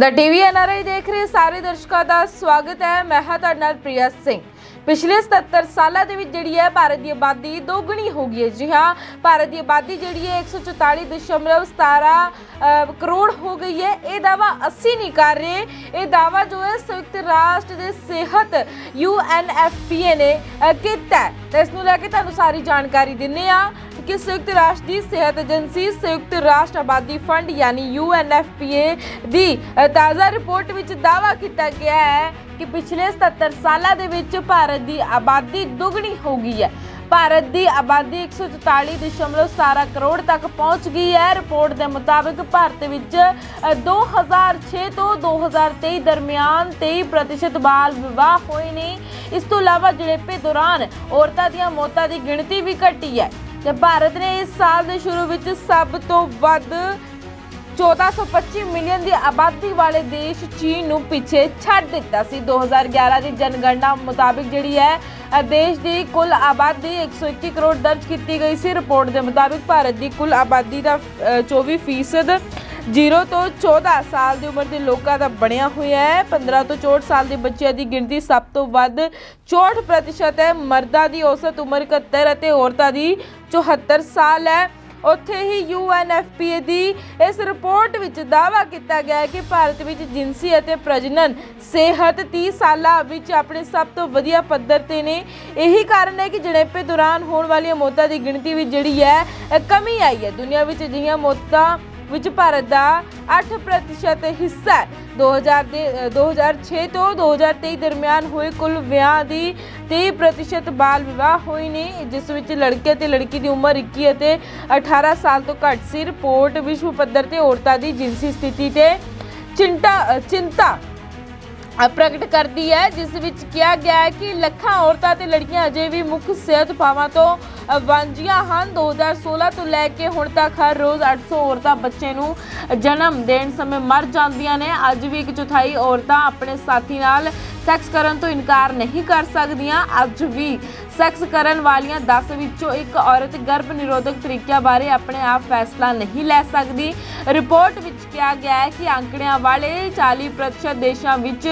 ਦਾ TV NRI ਦੇਖ ਰਹੇ ਸਾਰੇ ਦਰਸ਼ਕਾਂ ਦਾ ਸਵਾਗਤ ਹੈ। ਮੈਂ ਹਾਂ ਤੁਹਾਡੇ ਨਾਲ ਪ੍ਰਿਆ ਸਿੰਘ। ਪਿਛਲੇ 77 ਸਾਲਾਂ ਦੇ ਵਿੱਚ ਜਿਹੜੀ ਹੈ ਭਾਰਤ ਦੀ ਆਬਾਦੀ ਦੋਗੁਣੀ ਹੋ ਗਈ ਹੈ। ਜੀ ਹਾਂ ਭਾਰਤ ਦੀ ਆਬਾਦੀ ਜਿਹੜੀ ਹੈ 144.17 ਅਹ, ਕਰੋੜ ਹੋ ਗਈ ਹੈ। ਇਹ ਦਾਵਾ ਅਸੀਂ ਨਹੀਂ ਕਰ ਰਹੇ। ਇਹ ਦਾਵਾ ਜੋ ਹੈ ਸੰਯੁਕਤ ਰਾਸ਼ਟਰ ਦੇ ਸਿਹਤ ਯੂਐਨਐਫਪੀਏ ਨੇ ਕੀਤਾ ਹੈ। ਇਸ ਨੂੰ ਲੈ ਕੇ ਤੁਹਾਨੂੰ ਸਾਰੀ ਜਾਣਕਾਰੀ ਦਿੰਨੇ ਆ ਕਿ ਸੰਯੁਕਤ ਰਾਸ਼ਟਰ ਦੀ ਸਿਹਤ ਏਜੰਸੀ ਸੰਯੁਕਤ ਰਾਸ਼ਟਰ ਆਬਾਦੀ ਫੰਡ ਯਾਨੀ ਯੂਐਨਐਫਪੀਏ ਦੀ ਤਾਜ਼ਾ ਰਿਪੋਰਟ ਵਿੱਚ ਦਾਅਵਾ ਕੀਤਾ ਗਿਆ ਹੈ ਕਿ ਪਿਛਲੇ 77 ਸਾਲਾਂ ਦੇ ਵਿੱਚ ਭਾਰਤ ਦੀ ਆਬਾਦੀ ਦੁੱਗਣੀ ਹੋ ਗਈ ਹੈ। ਭਾਰਤ ਦੀ ਆਬਾਦੀ 144.17 ਕਰੋੜ ਤੱਕ ਪਹੁੰਚ ਗਈ ਹੈ। ਰਿਪੋਰਟ ਦੇ ਮੁਤਾਬਕ ਭਾਰਤ ਵਿੱਚ ਅ, 2006 ਤੋਂ 2023 ਦਰਮਿਆਨ 23% ਬਾਲ ਵਿਵਾਹ ਹੋਏ ਨੇ। ਇਸ ਤੋਂ ਇਲਾਵਾ ਜੜੇਪੇ ਦੌਰਾਨ ਔਰਤਾਂ ਦੀਆਂ ਮੌਤਾਂ ਦੀ ਗਿਣਤੀ ਵੀ ਘਟੀ ਹੈ। ਤੇ ਭਾਰਤ ਨੇ ਇਸ ਸਾਲ ਦੇ ਸ਼ੁਰੂ ਵਿੱਚ ਸਭ ਤੋਂ ਵੱਧ 1425 ਮਿਲੀਅਨ ਦੀ ਆਬਾਦੀ ਵਾਲੇ ਦੇਸ਼ ਚੀਨ ਨੂੰ ਪਿੱਛੇ ਛੱਡ ਦਿੱਤਾ ਸੀ। 2011 ਦੀ ਜਨਗਣਨਾ ਮੁਤਾਬਿਕ ਜਿਹੜੀ ਹੈ ਦੇਸ਼ ਦੀ ਕੁੱਲ ਆਬਾਦੀ 121 ਕਰੋੜ ਦਰਜ ਕੀਤੀ ਗਈ ਸੀ। ਰਿਪੋਰਟ ਦੇ ਮੁਤਾਬਿਕ ਭਾਰਤ ਦੀ ਕੁੱਲ ਆਬਾਦੀ ਦਾ ਅ, 24% 0 ਤੋਂ 14 ਸਾਲ ਦੀ ਉਮਰ ਦੇ ਲੋਕਾਂ ਦਾ ਬਣਿਆ ਹੋਇਆ ਹੈ। 15 ਤੋਂ 64 ਸਾਲ ਦੇ ਬੱਚਿਆਂ ਦੀ ਗਿਣਤੀ ਸਭ ਤੋਂ ਵੱਧ 64% ਹੈ। ਮਰਦਾਂ ਦੀ ਔਸਤ ਉਮਰ 71 ਅਤੇ ਔਰਤਾਂ ਦੀ 74 ਸਾਲ ਹੈ। ਉੱਥੇ ਹੀ ਯੂਐਨਐਫਪੀਏ ਦੀ ਇਸ ਰਿਪੋਰਟ ਵਿੱਚ ਦਾਅਵਾ ਕੀਤਾ ਗਿਆ ਹੈ ਕਿ ਭਾਰਤ ਵਿੱਚ ਜਿੰਸੀ ਅਤੇ ਪ੍ਰਜਨਨ ਸਿਹਤ 30 ਸਾਲਾਂ ਵਿੱਚ ਆਪਣੇ ਸਭ ਤੋਂ ਵਧੀਆ ਪੱਧਰ ਤੇ ਨੇ। ਇਹੀ ਕਾਰਨ ਹੈ ਕਿ ਜਣੇਪੇ ਦੌਰਾਨ ਹੋਣ ਵਾਲੀਆਂ ਮੌਤਾਂ ਦੀ ਗਿਣਤੀ ਵਿੱਚ ਜਿਹੜੀ ਹੈ ਕਮੀ ਆਈ ਹੈ। ਦੁਨੀਆ ਵਿੱਚ ਅਜਿਹੀਆਂ ਮੌਤਾਂ ਵਿੱਚ ਭਾਰਤ ਦਾ 8% ਹਿੱਸਾ ਹੈ। 2000 ਦੇ ਅ, 2006 ਤੋਂ 2023 ਦਰਮਿਆਨ ਹੋਏ ਕੁੱਲ ਵਿਆਹ ਦੀ 30% ਬਾਲ ਵਿਵਾਹ ਹੋਏ ਨੇ ਜਿਸ ਵਿੱਚ ਲੜਕੇ ਤੇ ਲੜਕੀ ਦੀ ਉਮਰ 21 ਅਤੇ 18 ਸਾਲ ਤੋਂ ਘੱਟ ਸੀ। ਰਿਪੋਰਟ ਵਿਸ਼ਵ ਪੱਧਰ ਤੇ ਔਰਤਾਂ ਦੀ ਜਿਨਸੀ ਸਥਿਤੀ ਤੇ ਚਿੰਤਾ ਚਿੰਤਾ ਪ੍ਰਗਟ ਕਰਦੀ ਹੈ, ਜਿਸ ਵਿੱਚ ਕਿਹਾ ਗਿਆ ਹੈ ਕਿ ਲੱਖਾਂ ਔਰਤਾਂ ਤੇ ਲੜਕੀਆਂ ਅਜੇ ਵੀ ਮੁੱਖ ਸਿਹਤ ਉਪਾਵਾਂ ਤੋਂ ਵਾਂਝੀਆਂ ਹਨ। 2016 ਤੋਂ ਲੈ ਕੇ ਹੁਣ ਤੱਕ ਹਰ ਰੋਜ਼ 800 ਔਰਤਾਂ ਬੱਚੇ ਨੂੰ ਜਨਮ ਦੇਣ ਸਮੇਂ ਮਰ ਜਾਂਦੀਆਂ ਨੇ। ਅੱਜ ਵੀ ਇੱਕ ਚੌਥਾਈ ਔਰਤਾਂ ਆਪਣੇ ਸਾਥੀ ਨਾਲ ਸੈਕਸ ਕਰਨ ਤੋਂ ਇਨਕਾਰ ਨਹੀਂ ਕਰ ਸਕਦੀਆਂ। ਅੱਜ ਵੀ ਸੈਕਸ ਕਰਨ ਵਾਲੀਆਂ 10 ਵਿੱਚੋਂ ਇੱਕ ਔਰਤ ਗਰਭ ਨਿਰੋਧਕ ਤਰੀਕਿਆਂ ਬਾਰੇ ਆਪਣੇ ਆਪ ਫੈਸਲਾ ਨਹੀਂ ਲੈ ਸਕਦੀ। ਰਿਪੋਰਟ ਵਿੱਚ ਕਿਹਾ ਗਿਆ ਹੈ ਕਿ ਅੰਕੜਿਆਂ ਵਾਲੇ 40% ਦੇਸ਼ਾਂ ਵਿੱਚ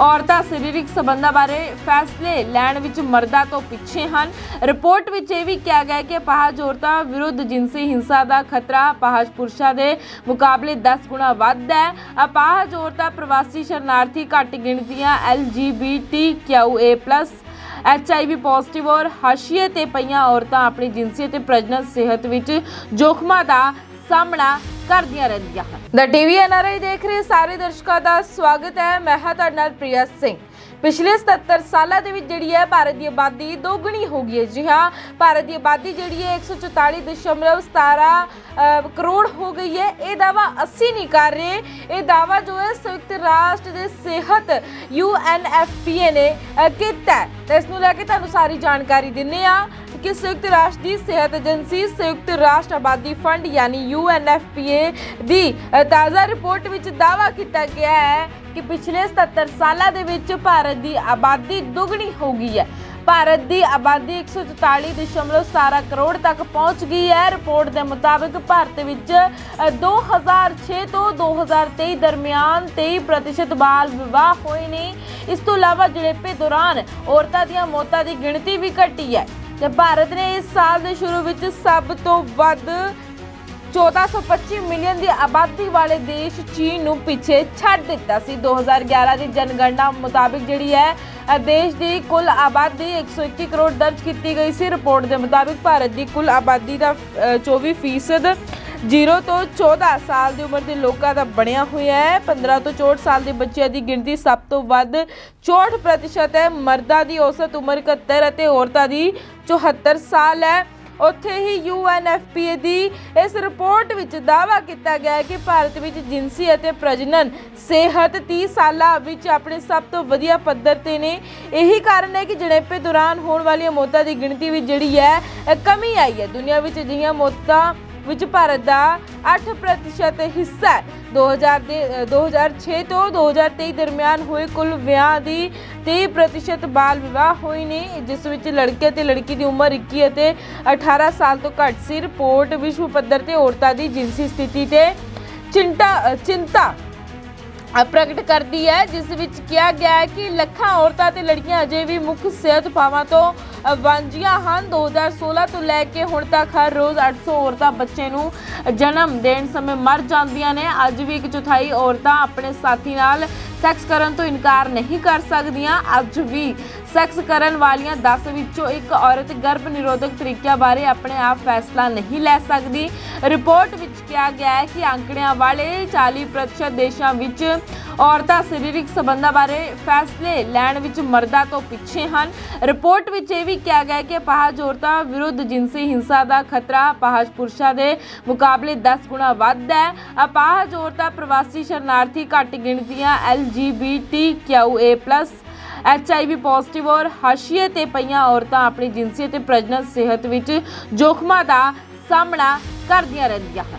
ਔਰਤਾਂ ਸਰੀਰਕ ਸੰਬੰਧਾਂ ਬਾਰੇ ਫੈਸਲੇ ਲੈਣ ਵਿੱਚ ਮਰਦਾਂ ਤੋਂ ਪਿੱਛੇ ਹਨ। ਰਿਪੋਰਟ ਵਿੱਚ ਇਹ ਵੀ ਕਿਹਾ ਗਿਆ ਕਿ ਅਪਾਹਜ ਔਰਤਾਂ ਵਿਰੁੱਧ ਜਿਨਸੀ ਹਿੰਸਾ ਦਾ ਖਤਰਾ ਅਪਾਹਜ ਪੁਰਸ਼ਾਂ ਦੇ ਮੁਕਾਬਲੇ 10 ਗੁਣਾ ਵੱਧ ਹੈ। ਅਪਾਹਜ ਔਰਤਾਂ ਪ੍ਰਵਾਸੀ ਸ਼ਰਨਾਰਥੀ ਘੱਟ ਗਿਣਤੀਆਂ LGBTQA+ ਐਚਆਈਵੀ ਪੋਜ਼ਿਟਿਵ ਔਰ ਹਾਸ਼ੀਏ ਤੇ ਪਈਆਂ ਔਰਤਾਂ ਆਪਣੀ ਜਿਨਸੀ ਅਤੇ ਪ੍ਰਜਨਨ ਸਿਹਤ ਵਿੱਚ ਜੋਖਮਾਂ ਦਾ ਸਾਹਮਣਾ ਕਰਦੀਆਂ ਰਹਿੰਦੀਆਂ ਹਨ। ਦਾ ਟੀਵੀ ਐਨਆਰਆਈ ਦੇਖ ਰਹੇ ਸਾਰੇ ਦਰਸ਼ਕਾਂ ਦਾ ਸਵਾਗਤ ਹੈ। ਮੈਂ ਹਾਂ ਤੁਹਾਡੇ ਨਾਲ ਪ੍ਰਿਆ ਸਿੰਘ। ਪਿਛਲੇ 77 ਸਾਲਾਂ ਦੇ ਵਿੱਚ ਜਿਹੜੀ ਹੈ ਭਾਰਤ ਦੀ ਆਬਾਦੀ ਦੋਗਣੀ ਹੋ ਗਈ ਹੈ ਜੀ ਹਾਂ। ਭਾਰਤ ਦੀ ਆਬਾਦੀ ਜਿਹੜੀ ਹੈ 144.17 ਅਹ, ਕਰੋੜ ਹੋ ਗਈ ਹੈ। ਇਹ ਦਾਵਾ ਅਸੀਂ ਨਹੀਂ ਕਰ ਰਹੇ। ਇਹ ਦਾਵਾ ਜੋ ਹੈ ਸੰਯੁਕਤ ਰਾਸ਼ਟਰ ਦੇ ਸਿਹਤ ਯੂਐਨਐਫਪੀਏ ਨੇ ਅਹ, ਕੀਤਾ ਹੈ। ਤਾਂ ਇਸ ਨੂੰ ਲੈ ਕੇ ਤੁਹਾਨੂੰ ਸਾਰੀ ਜਾਣਕਾਰੀ ਦਿੰਨੇ ਆ ਕਿ ਸੰਯੁਕਤ ਰਾਸ਼ਟਰ ਦੀ ਸਿਹਤ ਏਜੰਸੀ ਸੰਯੁਕਤ ਰਾਸ਼ਟਰ ਆਬਾਦੀ ਫੰਡ ਯਾਨੀ ਯੂਐਨਐਫਪੀਏ ਦੀ ਤਾਜ਼ਾ ਰਿਪੋਰਟ ਵਿੱਚ ਦਾਅਵਾ ਕੀਤਾ ਗਿਆ ਹੈ ਕਿ ਪਿਛਲੇ 77 ਸਾਲਾਂ ਦੇ ਵਿੱਚ ਭਾਰਤ ਦੀ ਆਬਾਦੀ ਦੁੱਗਣੀ ਹੋ ਗਈ ਹੈ। ਭਾਰਤ ਦੀ ਆਬਾਦੀ 144.17 ਕਰੋੜ ਤੱਕ ਪਹੁੰਚ ਗਈ ਹੈ। ਰਿਪੋਰਟ ਦੇ ਮੁਤਾਬਕ ਭਾਰਤ ਵਿੱਚ ਅ, 2006 ਤੋਂ 2023 ਦਰਮਿਆਨ 23% ਬਾਲ ਵਿਵਾਹ ਹੋਏ ਨੇ। ਇਸ ਤੋਂ ਇਲਾਵਾ ਜੜੇਪੇ ਦੌਰਾਨ ਔਰਤਾਂ ਦੀਆਂ ਮੌਤਾਂ ਦੀ ਗਿਣਤੀ ਵੀ ਘਟੀ ਹੈ। ਤੇ ਭਾਰਤ ਨੇ ਇਸ ਸਾਲ ਦੇ ਸ਼ੁਰੂ ਵਿੱਚ ਸਭ ਤੋਂ ਵੱਧ 1425 ਮਿਲੀਅਨ ਦੀ ਆਬਾਦੀ ਵਾਲੇ ਦੇਸ਼ ਚੀਨ ਨੂੰ ਪਿੱਛੇ ਛੱਡ ਦਿੱਤਾ ਸੀ। 2011 ਦੀ ਜਨਗਣਨਾ ਮੁਤਾਬਿਕ ਜਿਹੜੀ ਹੈ ਦੇਸ਼ ਦੀ ਕੁੱਲ ਆਬਾਦੀ 121 ਕਰੋੜ ਦਰਜ ਕੀਤੀ ਗਈ ਸੀ। ਰਿਪੋਰਟ ਦੇ ਮੁਤਾਬਿਕ ਭਾਰਤ ਦੀ ਕੁੱਲ ਆਬਾਦੀ ਦਾ ਅ, 24% 0 ਤੋਂ 14 ਸਾਲ ਦੀ ਉਮਰ ਦੇ ਲੋਕਾਂ ਦਾ ਬਣਿਆ ਹੋਇਆ ਹੈ। 15 ਤੋਂ 64 ਸਾਲ ਦੇ ਬੱਚਿਆਂ ਦੀ ਗਿਣਤੀ ਸਭ ਤੋਂ ਵੱਧ 64% ਹੈ। ਮਰਦਾਂ ਦੀ ਔਸਤ ਉਮਰ 71 ਅਤੇ ਔਰਤਾਂ ਦੀ 74 ਸਾਲ ਹੈ। ਉੱਥੇ ਹੀ ਯੂਐਨਐਫਪੀਏ ਦੀ ਇਸ ਰਿਪੋਰਟ ਵਿੱਚ ਦਾਅਵਾ ਕੀਤਾ ਗਿਆ ਹੈ ਕਿ ਭਾਰਤ ਵਿੱਚ ਜਿਨਸੀ ਅਤੇ ਪ੍ਰਜਨਨ ਸਿਹਤ 30 ਸਾਲਾਂ ਵਿੱਚ ਆਪਣੇ ਸਭ ਤੋਂ ਵਧੀਆ ਪੱਧਰ ਤੇ ਨੇ। ਇਹੀ ਕਾਰਨ ਹੈ ਕਿ ਜਣੇਪੇ ਦੌਰਾਨ ਹੋਣ ਵਾਲੀਆਂ ਮੌਤਾਂ ਦੀ ਗਿਣਤੀ ਵਿੱਚ ਜਿਹੜੀ ਹੈ ਕਮੀ ਆਈ ਹੈ। ਦੁਨੀਆ ਵਿੱਚ ਅਜਿਹੀਆਂ ਮੌਤਾਂ ਵਿੱਚ ਭਾਰਤ ਦਾ 8% ਹਿੱਸਾ ਹੈ। 2000 ਦੇ ਅ, 2006 ਤੋਂ 2023 ਦਰਮਿਆਨ ਹੋਏ ਕੁੱਲ ਵਿਆਹ ਦੀ 30% ਬਾਲ ਵਿਵਾਹ ਹੋਏ ਨੇ ਜਿਸ ਵਿੱਚ ਲੜਕੇ ਤੇ ਲੜਕੀ ਦੀ ਉਮਰ 21 ਅਤੇ 18 ਸਾਲ ਤੋਂ ਘੱਟ ਸੀ। ਰਿਪੋਰਟ ਵਿਸ਼ਵ ਪੱਧਰ ਤੇ ਔਰਤਾਂ ਦੀ ਜਿਨਸੀ ਸਥਿਤੀ ਤੇ ਚਿੰਤਾ ਚਿੰਤਾ ਪ੍ਰਗਟ ਕਰਦੀ ਹੈ, ਜਿਸ ਵਿੱਚ ਕਿਹਾ ਗਿਆ ਹੈ ਕਿ ਲੱਖਾਂ ਔਰਤਾਂ ਤੇ ਲੜਕੀਆਂ ਅਜੇ ਵੀ ਮੁੱਖ ਸਿਹਤ ਉਪਾਵਾਂ ਤੋਂ ਵਾਂਝੀਆਂ ਹਨ। 2016 ਤੋਂ ਲੈ ਕੇ ਹੁਣ ਤੱਕ ਹਰ ਰੋਜ਼ 800 ਔਰਤਾਂ ਬੱਚੇ ਨੂੰ ਜਨਮ ਦੇਣ ਸਮੇਂ ਮਰ ਜਾਂਦੀਆਂ ਨੇ। ਅੱਜ ਵੀ ਇੱਕ ਚੌਥਾਈ ਔਰਤਾਂ ਆਪਣੇ ਸਾਥੀ ਨਾਲ ਸੈਕਸ ਕਰਨ ਤੋਂ ਇਨਕਾਰ ਨਹੀਂ ਕਰ ਸਕਦੀਆਂ। ਅੱਜ ਵੀ ਸੈਕਸ ਕਰਨ ਵਾਲੀਆਂ 10 ਵਿੱਚੋਂ ਇੱਕ ਔਰਤ ਗਰਭ ਨਿਰੋਧਕ ਤਰੀਕਿਆਂ ਬਾਰੇ ਆਪਣੇ ਆਪ ਫੈਸਲਾ ਨਹੀਂ ਲੈ ਸਕਦੀ। ਰਿਪੋਰਟ ਵਿੱਚ ਕਿਹਾ ਗਿਆ ਹੈ ਕਿ ਅੰਕੜਿਆਂ ਵਾਲੇ 40% ਦੇਸ਼ਾਂ ਵਿੱਚ ਔਰਤਾਂ ਸਰੀਰਕ ਸੰਬੰਧਾਂ ਬਾਰੇ ਫੈਸਲੇ ਲੈਣ ਵਿੱਚ ਮਰਦਾਂ ਤੋਂ ਪਿੱਛੇ ਹਨ। ਰਿਪੋਰਟ ਵਿੱਚ ਇਹ ਵੀ ਕਿਹਾ ਗਿਆ ਕਿ ਅਪਾਹਜ ਔਰਤਾਂ ਵਿਰੁੱਧ ਜਿਨਸੀ ਹਿੰਸਾ ਦਾ ਖਤਰਾ ਅਪਾਹਜ ਪੁਰਸ਼ਾਂ ਦੇ ਮੁਕਾਬਲੇ 10 ਗੁਣਾ ਵੱਧ ਹੈ। ਅਪਾਹਜ ਔਰਤਾਂ ਪ੍ਰਵਾਸੀ ਸ਼ਰਨਾਰਥੀ ਘੱਟ ਗਿਣਤੀਆਂ LGBTQA+ ਐਚਆਈਵੀ ਪੋਜ਼ਿਟਿਵ ਔਰ ਹਾਸ਼ੀਏ ਤੇ ਪਈਆਂ ਔਰਤਾਂ ਆਪਣੀ ਜਿਨਸੀ ਅਤੇ ਪ੍ਰਜਨਨ ਸਿਹਤ ਵਿੱਚ ਜੋਖਮਾਂ ਦਾ ਸਾਹਮਣਾ ਕਰਦੀਆਂ ਰਹਿੰਦੀਆਂ ਹਨ।